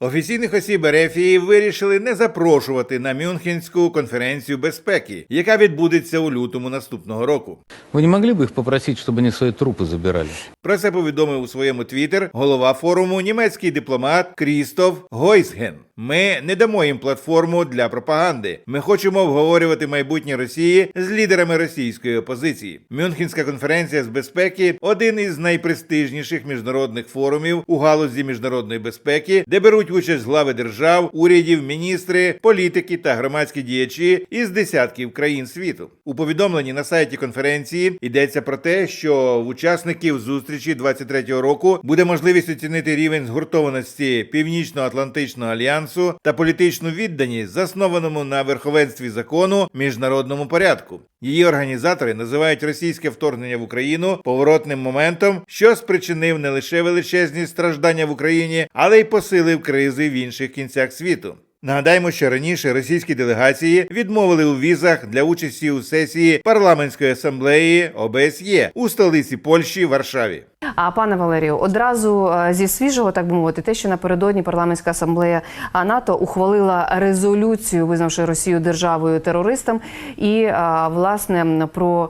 Офіційних осіб Ерефії вирішили не запрошувати на Мюнхенську конференцію безпеки, яка відбудеться у лютому наступного року. Вы не могли бы их попросить, чтобы они свои трупы забирали? Про це повідомив у своєму твіттер голова форуму німецький дипломат Крістоф Гойсген. Ми не дамо їм платформу для пропаганди. Ми хочемо обговорювати майбутнє Росії з лідерами російської опозиції. Мюнхенська конференція з безпеки один із найпрестижніших міжнародних форумів у галузі міжнародної безпеки, де беруть участь глави держав, урядів, міністри, політики та громадські діячі із десятків країн світу. У повідомленні на сайті конференції йдеться про те, що в учасників зустрічі 23-го року буде можливість оцінити рівень згуртованості Північно-Атлантичного альянсу та політичну відданість, заснованому на верховенстві закону міжнародному порядку. Її організатори називають російське вторгнення в Україну поворотним моментом, що спричинив не лише величезні страждання в Україні, але й посилив кризи в інших кінцях світу. Нагадаємо, що раніше російські делегації відмовили у візах для участі у сесії парламентської асамблеї ОБСЄ у столиці Польщі Варшаві. А пане Валерію, одразу е, зі свіжого, так би мовити, те, що напередодні парламентська асамблея НАТО ухвалила резолюцію, визнавши Росію державою терористом, і власне про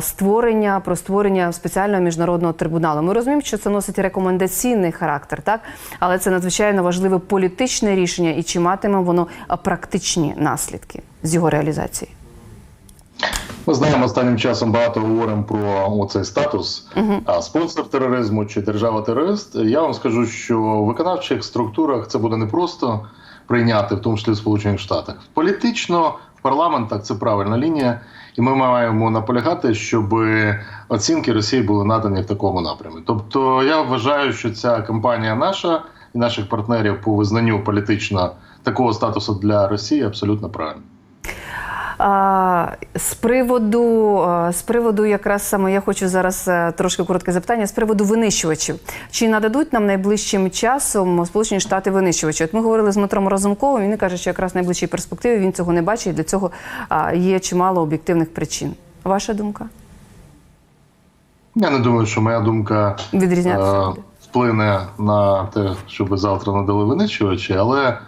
створення про створення спеціального міжнародного трибуналу. Ми розуміємо, що це носить рекомендаційний характер, так але це надзвичайно важливе політичне рішення, і чи матиме воно практичні наслідки з його реалізації. Ми знаємо останнім часом багато говоримо про оцей статус а спонсор тероризму чи держава-терорист. Я вам скажу, що в виконавчих структурах це буде непросто прийняти, в тому числі в Сполучених Штатах. Політично в парламентах це правильна лінія, і ми маємо наполягати, щоб оцінки Росії були надані в такому напрямі. Тобто, я вважаю, що ця кампанія наша і наших партнерів по визнанню політично такого статусу для Росії абсолютно правильна. З приводу з приводу, якраз саме я хочу зараз е, трошки коротке запитання. З приводу винищувачів. Чи нададуть нам найближчим часом Сполучені Штати винищувачі? От ми говорили з Дмитром Разумковим. Він каже, що якраз в найближчій перспективі він цього не бачить. Для цього є чимало об'єктивних причин. Ваша думка Я не думаю, що моя думка відрізнятися е, вплине на те, щоб завтра надали винищувачі, але,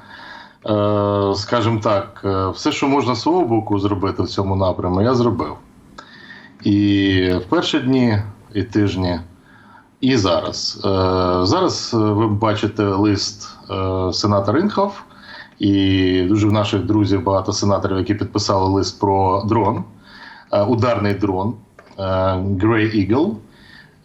скажімо так, е, все, що можна з свого боку зробити в цьому напряму, я зробив. І в перші дні і тижні, і зараз. Е, зараз е, ви бачите лист е, сенатора Інхов, і дуже в наших друзів багато сенаторів, які підписали лист про дрон, е, ударний дрон е, Grey Eagle.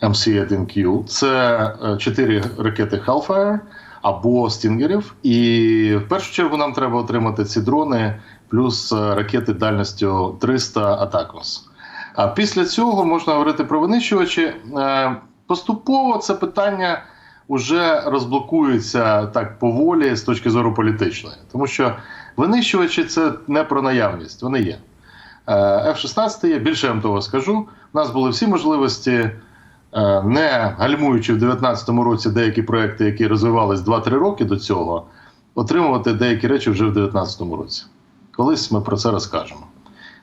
MC-1Q. Це е, чотири ракети Hellfire або стінгерів. І в першу чергу нам треба отримати ці дрони, плюс е, ракети дальністю 300 Атакос. А після цього можна говорити про винищувачі. Е, Поступово це питання вже розблокується так поволі з точки зору політичної, тому що винищувачі це не про наявність, вони є. Е, F-16 є, більше я вам того скажу. У нас були всі можливості, не гальмуючи в 2019 році деякі проекти, які розвивались 2-3 роки до цього, отримувати деякі речі вже в 2019 році. Колись ми про це розкажемо.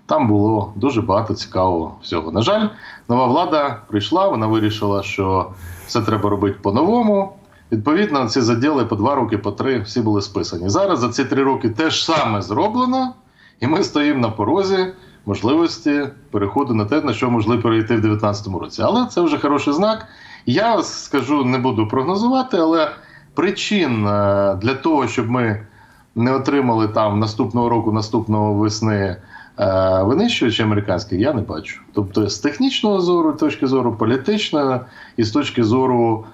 Там було дуже багато цікавого всього. На жаль, нова влада прийшла, вона вирішила, що все треба робити по-новому. Відповідно, ці заділи по два роки, по три всі були списані. Зараз за ці три роки те ж саме зроблено, і ми стоїмо на порозі можливості переходу на те, на що могли перейти в 2019 році. Але це вже хороший знак. Я скажу, не буду прогнозувати, але причин е, для того, щоб ми не отримали там наступного року, наступного весни е, винищувачі американські, я не бачу. Тобто, з технічного зору, точки зору політичної і з точки зору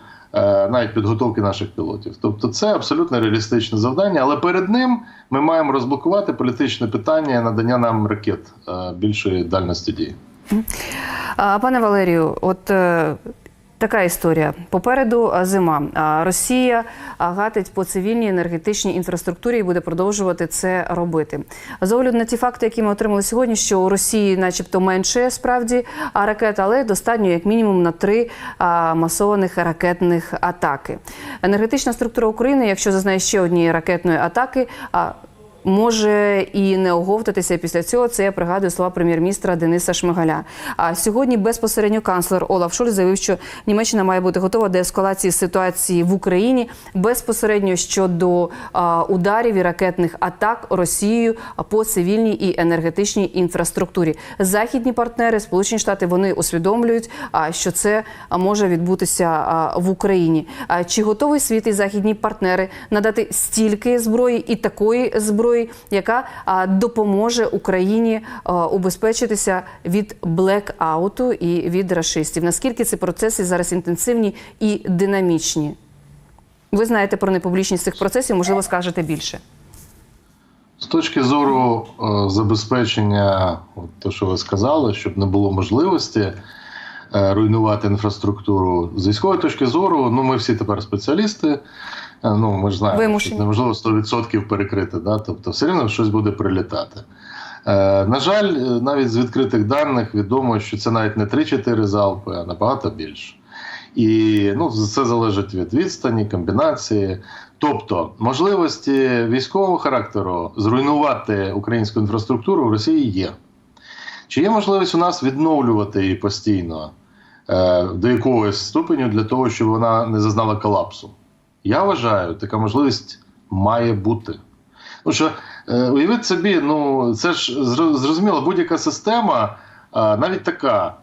навіть підготовки наших пілотів. Тобто, це абсолютно реалістичне завдання, але перед ним ми маємо розблокувати політичне питання надання нам ракет е, більшої дальності дії. Пане Валерію, от е, така історія. Попереду зима. Росія гатить по цивільній енергетичній інфраструктурі і буде продовжувати це робити. З огляду на ті факти, які ми отримали сьогодні, що у Росії, начебто, менше справді ракет, але достатньо як мінімум на три масованих ракетних атаки. Енергетична структура України, якщо зазнає ще однієї ракетної атаки, може і не оговтатися після цього. Це я пригадую слова прем'єр-міністра Дениса Шмигаля. А сьогодні безпосередньо канцлер Олаф Шольц заявив, що Німеччина має бути готова до ескалації ситуації в Україні безпосередньо щодо ударів і ракетних атак Росією по цивільній і енергетичній інфраструктурі. Західні партнери, Сполучені Штати, вони усвідомлюють, а, що це може відбутися в Україні. А чи готовий світ і західні партнери надати стільки зброї і такої зброї, яка допоможе Україні убезпечитися від блекауту і від рашистів? Наскільки ці процеси зараз інтенсивні і динамічні? Ви знаєте про непублічність цих процесів, можливо, скажете більше. З точки зору е, забезпечення, от те, що ви сказали, щоб не було можливості е, руйнувати інфраструктуру. З військової точки зору, ну ми всі тепер спеціалісти. Ну, ми ж знаємо, Вимушені. що неможливо 100% перекрити, да? тобто все рівно щось буде прилітати. Е, на жаль, е, навіть з відкритих даних відомо, що це навіть не 3-4 залпи, а набагато більше. І ну, це залежить від відстані, комбінації. Тобто, можливості військового характеру зруйнувати українську інфраструктуру в Росії є. Чи є можливість у нас відновлювати її постійно е, до якогось ступеню для того, щоб вона не зазнала колапсу? Я вважаю, така можливість має бути. Тому що е, уявіть собі, ну це ж зрозуміло, будь-яка система, е, навіть така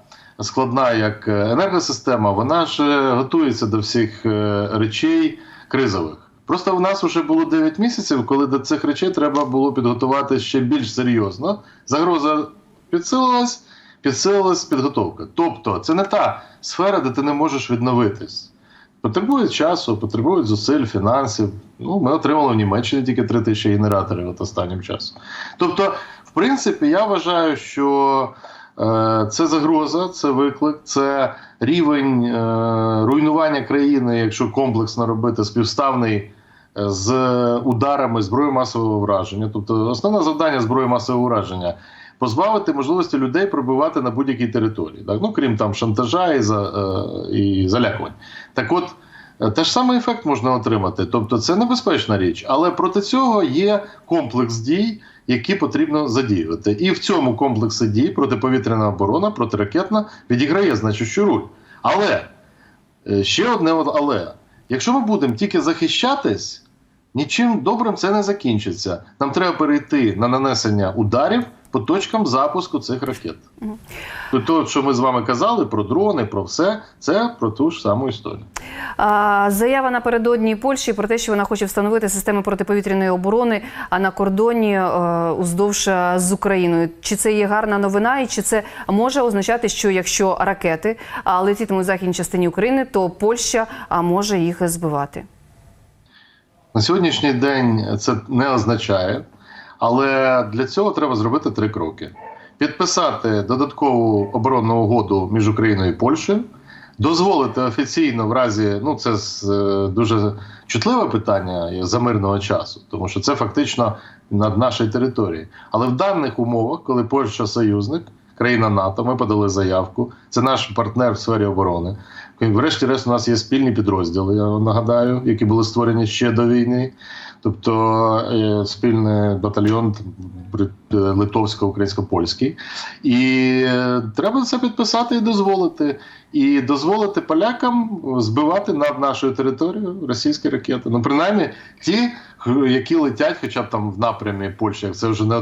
складна, як е, енергосистема, вона ж е, готується до всіх е, речей кризових. Просто в нас вже було 9 місяців, коли до цих речей треба було підготувати ще більш серйозно. Загроза підсилилась, підсилилась підготовка. Тобто, це не та сфера, де ти не можеш відновитись. Потребує часу, потребують зусиль, фінансів. Ну, ми отримали в Німеччині тільки 3 тисячі генераторів от останнім часом. Тобто, в принципі, я вважаю, що е, це загроза, це виклик, це рівень е, руйнування країни, якщо комплексно робити співставний е, з ударами зброї масового враження. Тобто, основне завдання зброї масового враження позбавити можливості людей пробивати на будь-якій території, так? ну крім там шантажа і, за, е, і залякувань. Так от. е, Те ж самий ефект можна отримати, тобто це небезпечна річ, але проти цього є комплекс дій, які потрібно задіювати. І в цьому комплексі дій протиповітряна оборона, протиракетна відіграє значущу роль. Але е, ще одне але. Якщо ми будемо тільки захищатись, нічим добрим це не закінчиться. Нам треба перейти на нанесення ударів по точкам запуску цих ракет. Тобто, що ми з вами казали про дрони, про все, це про ту ж саму історію. А, Заява напередодні Польщі про те, що вона хоче встановити системи протиповітряної оборони а на кордоні е, уздовж е, з Україною. Чи це є гарна новина, і чи це може означати, що якщо ракети летітимуть в західній частині України, то Польща а, може їх збивати? На сьогоднішній день це не означає, але для цього треба зробити три кроки: підписати додаткову оборонну угоду між Україною і Польщею, дозволити офіційно в разі, ну це е, дуже чутливе питання за мирного часу, тому що це фактично над нашою територією. Але в даних умовах, коли Польща союзник, країна НАТО, ми подали заявку. Це наш партнер в сфері оборони. Врешті-решт, у нас є спільні підрозділи, я нагадаю, які були створені ще до війни. Тобто е, спільний батальйон е, литовсько-українсько-польський. І е, треба це підписати і дозволити. І дозволити полякам збивати над нашою територією російські ракети. Ну, принаймні, ті, які летять, хоча б там в напрямі Польщі, як це вже не